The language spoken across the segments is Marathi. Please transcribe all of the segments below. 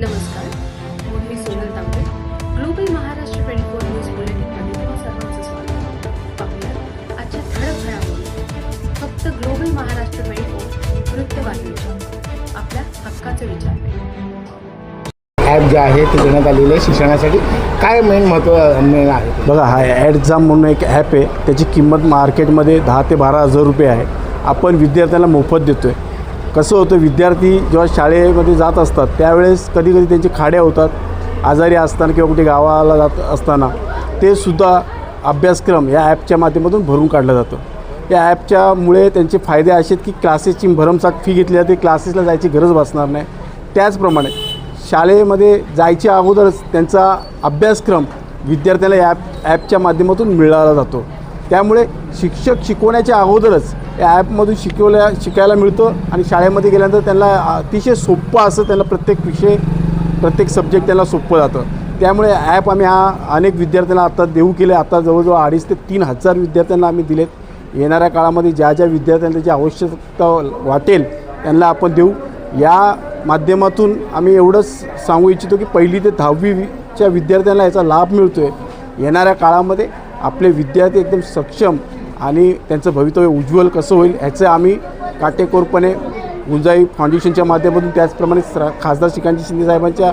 नमस्कार मी Sonal Tambe global Maharashtra twenty four news बुलेटिनमध्ये तुम्हा सर्वांचं स्वागत पाहूया आजच्या ठळक घडामोडी. फक्त ग्लोबल महाराष्ट्र ट्वेंटी फोर वृत्तवाहिनीच्या आपल्या हक्काचे विचार ॲप जे आहे ते देण्यात आलेले आहे शिक्षणासाठी. काय मेन महत्त्व मेन आहे? बघा हा ॲडझाम म्हणून एक ॲप आहे. त्याची किंमत मार्केटमध्ये दहा ते बारा हजार रुपये आहे. आपण विद्यार्थ्यांना मोफत देतो आहे कसं होतं विद्यार्थी जेव्हा शाळेमध्ये जात असतात त्यावेळेस कधी कधी त्यांचे खाड्या होतात. आजारी असताना किंवा कुठे गावाला जात असताना ते सुद्धा अभ्यासक्रम या ॲपच्या माध्यमातून भरून काढलं जातं. या ॲपच्यामुळे त्यांचे फायदे असे आहेत की क्लासेसची भरमसाठ फी घेतली जाते क्लासेसला जायची गरज भासणार नाही. त्याचप्रमाणे शाळेमध्ये जायच्या अगोदरच त्यांचा अभ्यासक्रम विद्यार्थ्याला या ॲप ॲपच्या माध्यमातून मिळाला जातो. त्यामुळे शिक्षक शिकवण्याच्या अगोदरच या ॲपमधून शिकवल्या शिकायला मिळतं आणि शाळेमध्ये गेल्यानंतर त्यांना अतिशय सोपं असं त्यांना प्रत्येक विषय प्रत्येक सब्जेक्ट त्यांना सोपं जातं. त्यामुळे ॲप आम्ही हा अनेक विद्यार्थ्यांना आता देऊ केले. आता जवळजवळ अडीच ते तीन हजार विद्यार्थ्यांना आम्ही दिलेत. येणाऱ्या काळामध्ये ज्या ज्या विद्यार्थ्यांना त्याची आवश्यकता वाटेल त्यांना आपण देऊ. या माध्यमातून आम्ही एवढंच सांगू इच्छितो की पहिली ते दहावीच्या विद्यार्थ्यांना याचा लाभ मिळतो आहे येणाऱ्या काळामध्ये आपले विद्यार्थी एकदम सक्षम आणि त्यांचं भवितव्य उज्ज्वल कसं होईल ह्याचं आम्ही काटेकोरपणे गुंजाई फाउंडेशनच्या माध्यमातून त्याचप्रमाणे स्र खासदार श्रीकांत शिंदे साहेबांच्या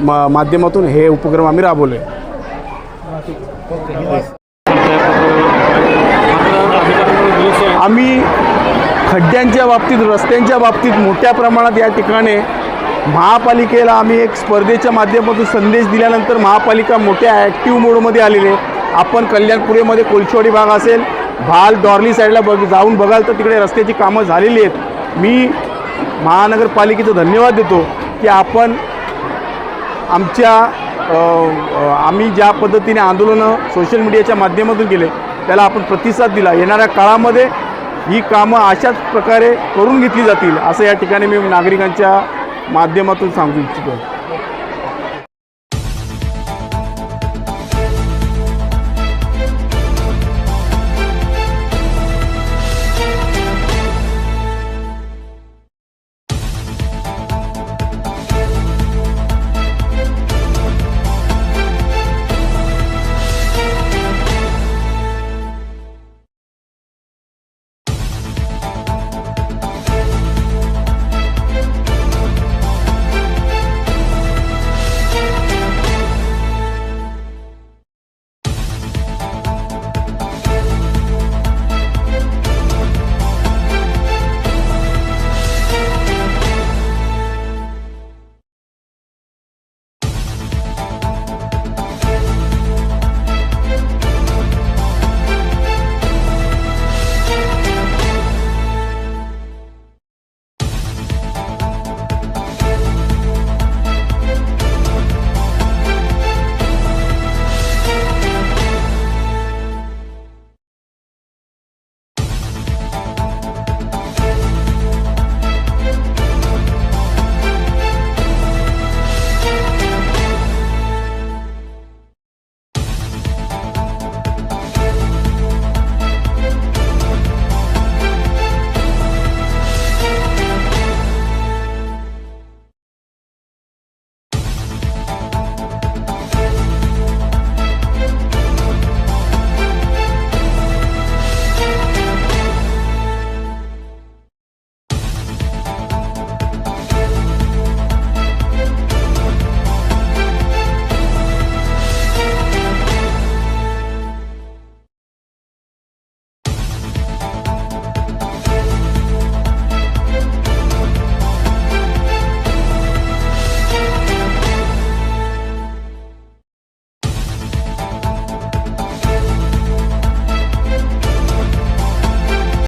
मा माध्यमातून हे उपक्रम आम्ही राबवले. आम्ही खड्ड्यांच्या बाबतीत रस्त्यांच्या बाबतीत मोठ्या प्रमाणात या ठिकाणी महापालिकेला आम्ही एक स्पर्धेच्या माध्यमातून संदेश दिल्यानंतर महापालिका मोठ्या ॲक्टिव्ह मोडमध्ये आलेली आहे. आपण कल्याणपुरेमध्ये कोलशेवाडी भाग असेल भाल डॉर्ली साईडला बघ जाऊन बघाल तर तिकडे रस्त्याची कामं झालेली आहेत. मी महानगरपालिकेचं धन्यवाद देतो की आपण आमच्या आम्ही ज्या पद्धतीने आंदोलनं सोशल मीडियाच्या माध्यमातून केले त्याला आपण प्रतिसाद दिला. येणाऱ्या काळामध्ये ही कामं अशाच प्रकारे करून घेतली जातील असं या ठिकाणी मी नागरिकांच्या माध्यमातून सांगू इच्छितो.